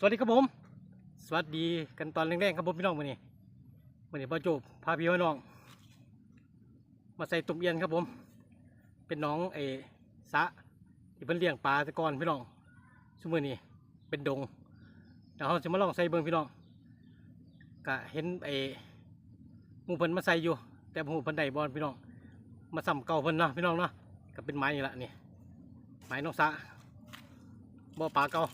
สวัสดีครับผม สวัสดีกันตอนแรกๆครับผมพี่น้องวันนี้วันนี้พ่อโจบพาพี่พี่น้อง มาใส่ตุ่มเอียนครับผม เป็นน้องไอ้สะที่เพิ่นเลี้ยงปลาต่ก่อนพี่น้องชั่วโมงนี้เป็นดงเดี๋ยวเราจะมาลองใส่เบิ่งพี่น้องก็เห็นไอ้หมูเพิ่นมาใส่อยู่ แต่หมูเพิ่นได้บอลพี่น้อง มาซ้ำเก่าเพิ่นเนาะพี่น้องเนาะก็เป็นไม้นี่ละนี่ไม้นกสะบ่อปลาเก่า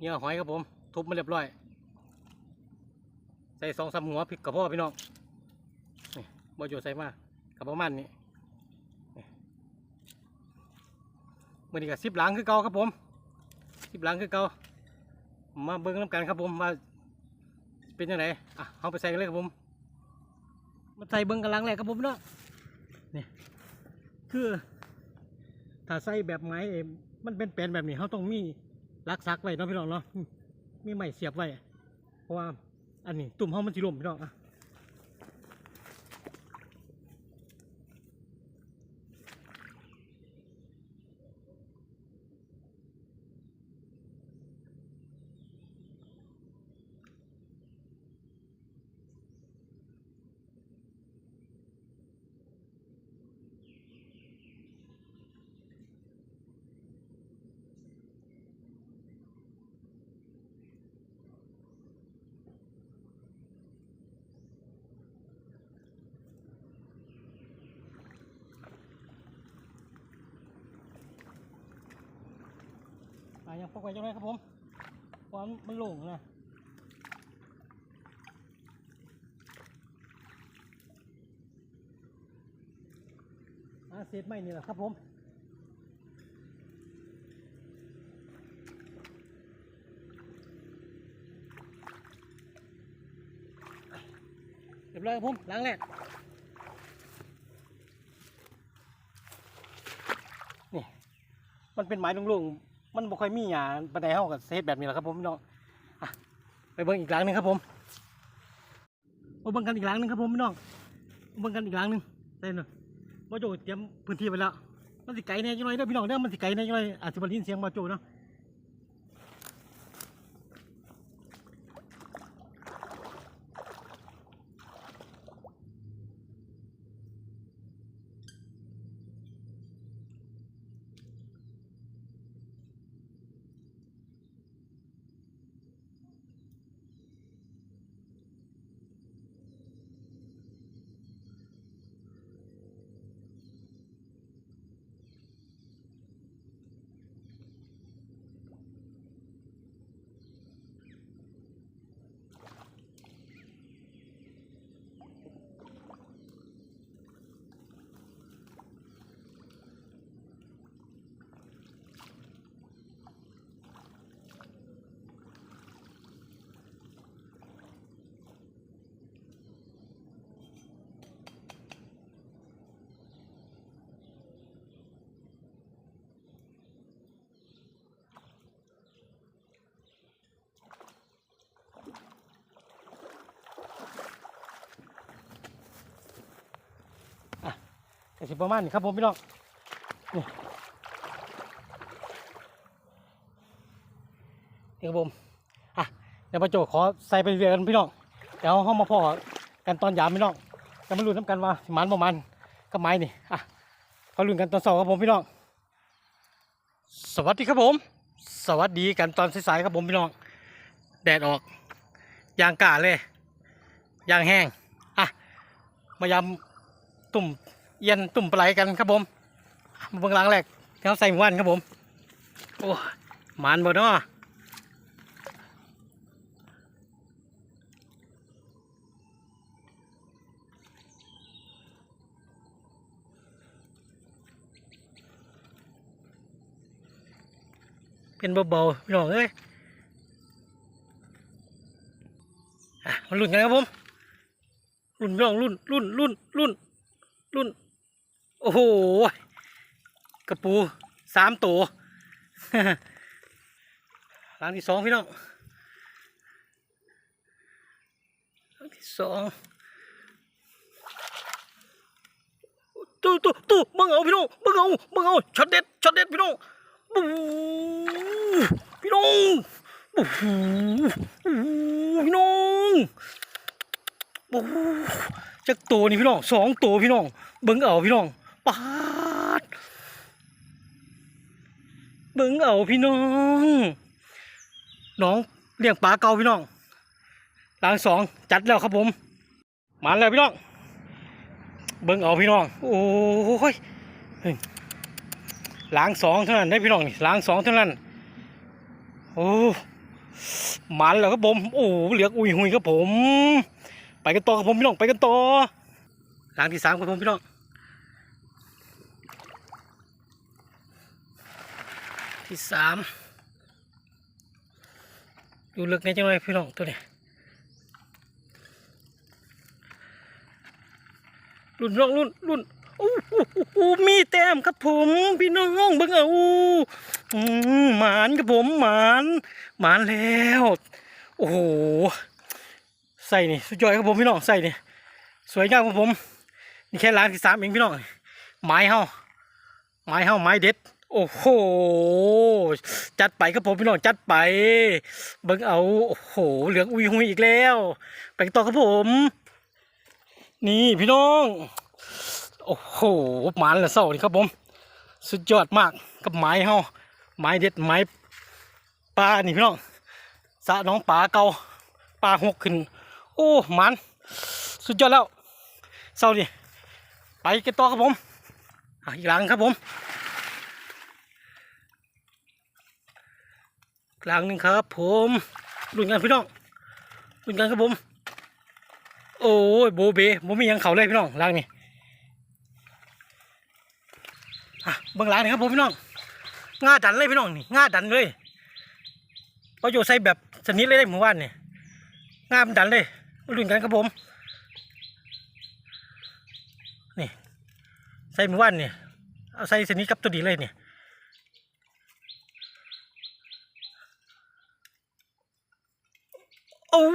เหยื่อหอยครับผม ทุบมาเรียบร้อย ใส่สองสามหัวพริกกระเพาะพี่น้องนี่บอโยใส่มากับประมาณนี้นี่มื่อนี้ก็สิบหลังคือเก่าครับผมสิบหลังคือเก่ามาเบิ้งน้ำกันครับผมว่าเป็นยังไงอะเอาไปใส่กันเลยครับผมมาใส่เบิ้งกันลังแรกครับผมเนาะนี่คือถ้าใส่แบบไม้มันเป็นแปลนแบบนี้เขาต้องมี รักซักไว้เนาะพี่น้องเนาะมีไม้เสียบไว้เพราะว่าอันนี้ตุ่มเขามันสิล่มพี่น้องอะ ไว้จังไรครับผมเพราะว่ามันโล่งนะอะเศษไม้นี่แหละครับผมเรียบร้อยครับผมล้างแรกนี่ มันเป็นไม้ลุงๆ มันบ่ค่อยมีหยาปานใดเฮากับเซตแบบนี้แหละครับผมพี่น้องอะไปเบิ่งอีกหลังหนึงครับผมมาเบิ่งกันอีกหลังหนึงครับผมพี่น้องมาเบิ่งกันอีกหลังหนึงเต้นเนาะบ่โจเตรียมพื้นที่ไว้แล้วมันสิไกลแน่จังหน่อยเด้อพี่น้องเด้อมันสิไกลแน่จังหน่อยอาจสิบ่ได้ยินเสียงบ่โจเนาะ ก็สิประมาณนี้ครับผมพี่น้องนี่นี่ครับผมอะเดี๋ยวประโจขอใส่ไปเรื่อยกันพี่น้องเดี๋ยวห้องมาพ่อกันตอนยามพี่น้องจะมาลุ้นน้ำกันว่าสิมันประมาณกับไม้นี่อะเขาลุ้นกันตอนสองครับผมพี่น้องสวัสดีครับผม สวัสดีกันตอนสายๆครับผมพี่น้องแดดออกยางกาเลยยางแห้งอะมายำตุ่ม เย็นตุ่มปลาไหลกันครับผมมาเบื้องหลังแรกเขาใส่หมู่บ้านครับผม โอ้หมานบ่เนาะเป็นเบาๆพี่น้องเอ้ยอะมาลุ้นกันครับผมรุ่นพี่น้องรุ่นรุ่นรุ่นรุ่นรุ่น โอ้โห กระปูสามตัวหลังที่สองพี่น้องหลังที่สองตู้ตู้ตู้บังเอาพี่น้องบังเอาบังเอาช็อตเด็ดช็อตเด็ดพี่น้องบูพี่น้องบูพี่น้องบูจักตัวนี่พี่น้องสองตัวพี่น้องเบิ่งเอาพี่น้อง ปาดเบิ่งเอาพี่น้อง น้องเลี้ยงปลาเก่าพี่น้องหลังสองจัดแล้วครับผมมาแล้วพี่น้อง เบิ่งเอาพี่น้อง โอ้ยหล้างสองเท่านั้นได้พี่น้องนี่หล้างสองเท่านั้นโอ้มันแล้วครับผมโอ้เหลือกอุ้ยหุยครับผม ไปกันต่อครับผมพี่น้องไปกันต่อหล้างที่สามครับผมพี่น้อง ที่สามอยู่ลึกในจังเลยพี่น้องตัวนี้รุ่นน้องรุ่นรุ่นโอ้โหมีแต้มครับผมพี่น้องเบิ่งเอาอืมหมานครับผมหมานหมานแล้ว โอ้โหใส่นี่สุดยอดครับผมพี่น้องใส่นี่สวยงามครับผม นี่แค่ล้างที่สามเองพี่น้องไม้เฮาไม้เฮาไม้เด็ด โอ้โห จัดไปครับผมพี่น้องจัดไป เบิ่งเอา โอ้โห เหลืองอุยหุยอีกแล้ว ไปต่อครับผม นี่พี่น้อง โอ้โหหมานละเศร้านี่ครับผม สุดยอดมากกับไม้เฮาไม้เด็ดไม้ปลานี่พี่น้องสะน้องปลาเก่าปลาหกขึ้น โอ้หมันสุดยอดแล้วเศร้าดิไปกันต่อครับผมอีกหลังครับผม กลางนึงครับ ผมรุ่นกันพี่น้องรุ่นกันครับผม โอ้ยโบเบโมมียังเขาเลยพี่น้องล้างนี่ะเบื้องหลังนี่ครับผมพี่น้องง่าดันเลยพี่น้องนี่ง่าดันเลยประโยชน์ใส่แบบสนิทเลยได้หมู่บ้านนี่ง่ามดันเลยรุ่นกันครับผม นี่ ใส่หมู่บ้านเนี่ยเอาใส่สนิทกับตัวดีเลยเนี่ย โอ้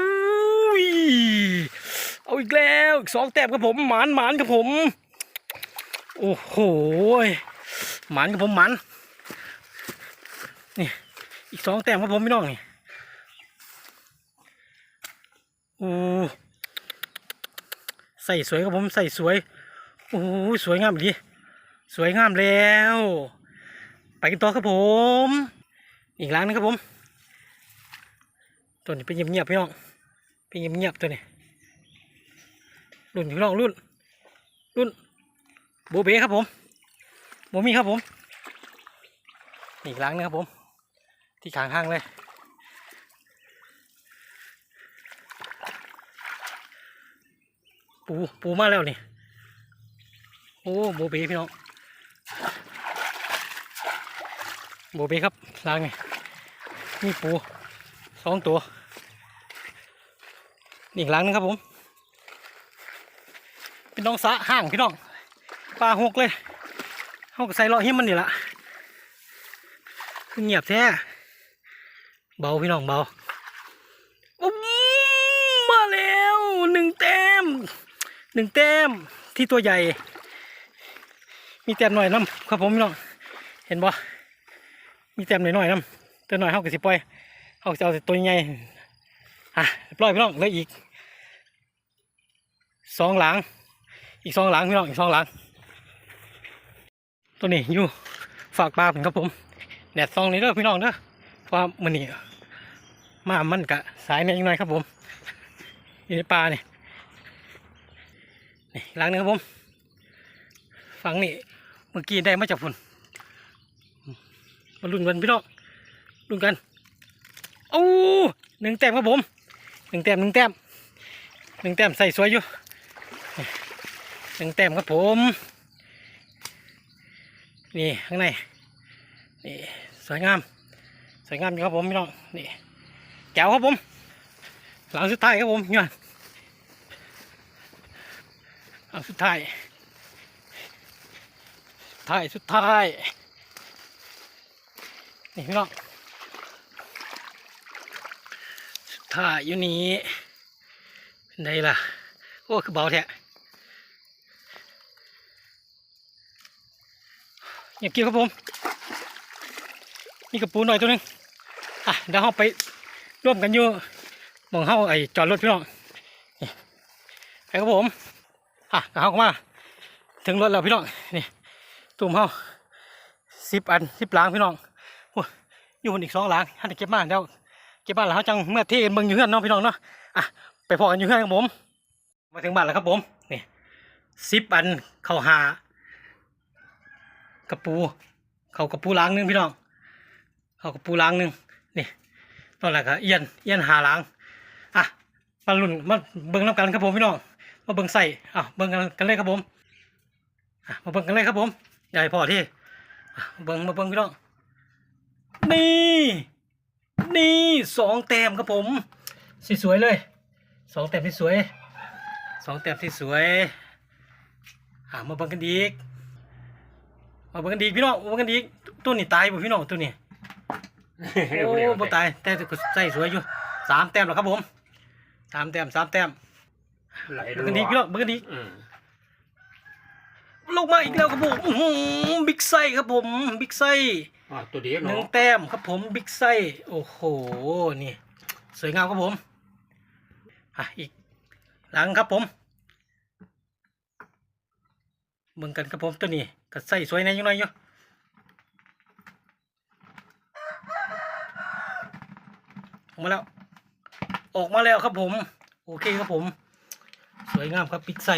ยเอาอีกแล้วอีกสองแต้มครับผมหมานหมานครับผม โอ้โหหมานครับผมหมานนี่อีกสองแต้มครับผมพี่น้องนี่โอ้ใส่สวยครับผมใส่สวยโอ้สวยงามดีสวยงามแล้ว ไปกันต่อครับผม อีกล้างนึงครับผม ตัวนี้เป็นเงียบๆพี่น้องเป็นเงียบๆตัวนี้รุ่นพี่น้องรุ่นรุ่นโบเบ้ครับผมโบมีครับผมอีกหลังนึงครับผม ที่ขางห้างเลยปูปูมาแล้วนี่โอ้โบเบ้พี่น้องโบเบ้ครับหลังนี่นี่ปู สองตัวนี่อีกหลังนึงครับผมเป็นน้องสะห่างพี่น้องปลาหกเลยเขาก็ใส่เลาะหิมมันนี่ละเงียบแท้เบาพี่น้องเบาอุ๊มมาแล้วหนึ่งแต้มหนึ่งแต้มที่ตัวใหญ่ มีแต้มหน่อยน้ำครับผมพี่น้องเห็นบ่มีแต้มหน่อยหน่อยน้ำตัวหน่อยเขาก็สิปล่อย เอาจะเอาตัวใหญ่อะเรียบร้อยพี่น้องเลืออีกสองหลัง อีกสองหลังพี่น้องอีกสองหลัง ตัวนี้อยู่ฝากปลาผมครับผมแดดซองนี้เด้อพี่น้องเด้อเพราะว่ามมันนี่มามันกะสายเนี่ยอีกหน่อยครับผมอยู่ในปลาเนี่ยนี่หลังหนึงครับผมฝั่งนี้เมื่อกี้ได้มาจากฝุ่นมาลุ้นกันพี่น้องลุ้นกัน อ้หนึ่งแต้มครับผมหนึ่งแต้มหนึ่งแต้มหนึ่งแต้มใส่สวยอยู่หนึ่งแต้มครับผม นี่ข้างในนี่สวยงามสวยงามอยู่ครับผมพี่น้องนี่แก้วครับผม หลังสุดท้ายครับผมเงี้ยหลังสุดท้ายท้ายสุดท้ายนี่พี่น้อง ถ้าอยู่นี้เป็นไงล่ะ โอ้ คือเบาแท้เงียบเกี่ยวครับผมมีกระปูหน่อยตัวหนึง อะเดี๋ยวเราไปร่วมกันอยู่มองเฮาไอ้จอดรถพี่น้องนี่ไปครับผม อะก็เฮามา ถึงรถแล้วพี่น้อง นี่ ตุ่มเฮาสิบอันสิบล้างพี่น้องโอ้ยอยู่คนอีกสองล้างท่านเก็บมาเดี๋ยว เก็บมานแล้วจังเมื่อเที่เบิ่งอยู่เฮือนเนาะพี่น้องเนาะอะไปพอกันอยู่เฮือนครับผม มาถึงบ้านแล้วครับผมนี่สิบอันเข้าหากระปูเข้ากระปูล้างหนึงพี่น้องเข้ากระปูล้างหนึงนี่ตอนแรกก็เอียนเอียนหาล้างอะมาลุ่นมาเบิ่งน้ำกันครับผมพี่น้องมาเบิ่งใส่อะเบิ่งกันกันเลยครับผมอะมาเบิ่งกันเลยครับผมใหญ่พอที่เบิ่งมาเบิ่งพี่น้องนี่นี่ สองแต้มครับผมสสวยๆเลยสองแต้มที่สวยสองแต้มที่สวยอะมาเบิ่งกันดีกมาเบิ่งกันดีกพี่น้องมาเบิ่งกันดีกตัวนี้ตายบ่พี่น้องตัวนี้โอ้บ่ตายแต่ก็ใส่สวยอยู่สามแต้มแล้วครับผมสามแต้มสามแต้มไหลเบิ่งกันดีกพี่น้องเบิ่งกันดีกอืมลงมาอีกแล้วครับผมอื้อหือบิ๊กไซครับผมบิ๊กไซ อ่าตัวเดียวหนึ่งเนาะแต้มครับผมบิ๊กไซโอ้โห นี่ สวยงามครับผม อะ อีกหลังครับผมเบิ่งกันครับผมตัวนี้ก็ใส่สวยแน่ยังไงอยู่ออกมาแล้ว ออกมาแล้วครับผม โอเคครับผม สวยงามครับบิ๊กไซ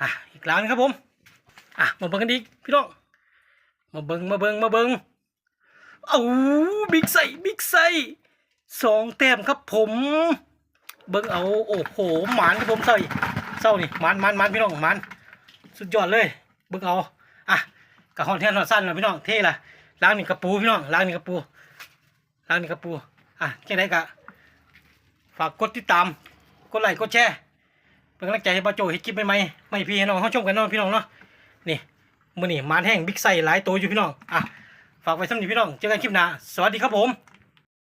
อะอีกหลังครับผม อะมาเบิ่งกันดีกพี่น้อง มาเบิงมาเบิงมาเบิงเอาบิ๊กไซบิ๊กไซสองแต้มครับผม เบิงเอาโอ้โหหมานครับผมเศร้าอีกเศร้านี่หมานหมานหมานพี่น้องหมานสุดยอดเลย เบิงเอาอะกระหอนแทนหอดสั้นเลยพี่น้องเท่ละล้างนี่กระปูพี่น้องล้างนี่กระปูล้างนี่กระปูอะแค่ไหนกะฝากกดติดตามกดไลค์กดแชร์เป็นกำลังใจให้ป้าโจเฮ็ดคลิปใหม่ๆไม่พี่น้องเขาชมกันเนาะพี่น้องเนาะ มือนี่มานแห้งบิ๊กไซหลายตัวอยู่พี่น้องอะฝากไว้สำหรับพี่น้องเจอกันคลิปหน้าสวัสดีครับผม